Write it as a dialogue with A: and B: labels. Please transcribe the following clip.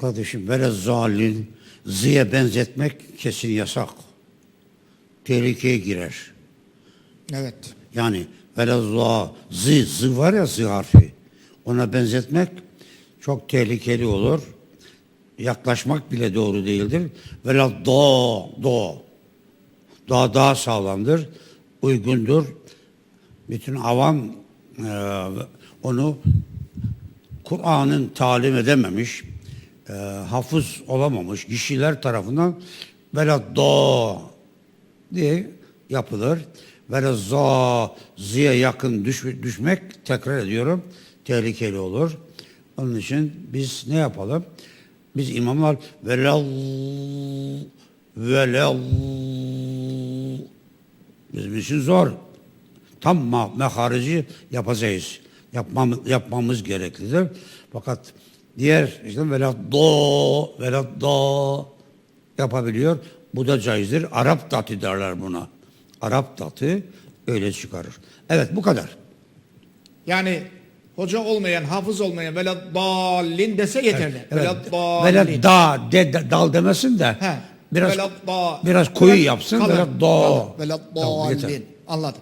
A: Kardeşim böyle zalim, zıya benzetmek kesin yasak. Tehlikeye girer.
B: Evet.
A: Yani böyle za, zı, zı var ya zı harfi. Ona benzetmek çok tehlikeli olur. Yaklaşmak bile doğru değildir. Vela do, do. Daha daha sağlamdır, uygundur. Bütün avam e, onu Kur'an'ın talim edememiş, e, hafız olamamış kişiler tarafından böyle do diye yapılır. Böyle za, ziye yakın düş, düşmek tekrar ediyorum tehlikeli olur. Onun için biz ne yapalım? Biz imamlar velal velal bizim için zor. Tam meharici yapacağız. Yapmam, yapmamız gereklidir. Fakat diğer işte velat do, velat do yapabiliyor. Bu da caizdir. Arap datı derler buna. Arap datı öyle çıkarır. Evet bu kadar.
B: Yani hoca olmayan, hafız olmayan velad dallin dese yeterli.
A: Evet.
B: Dallin.
A: Böyle da, de, de- dal demesin de
B: He.
A: biraz
B: Velad da-
A: biraz koyu yapsın.
B: kalın. Velad
A: Tamam, yeter.
B: dallin. Anladım.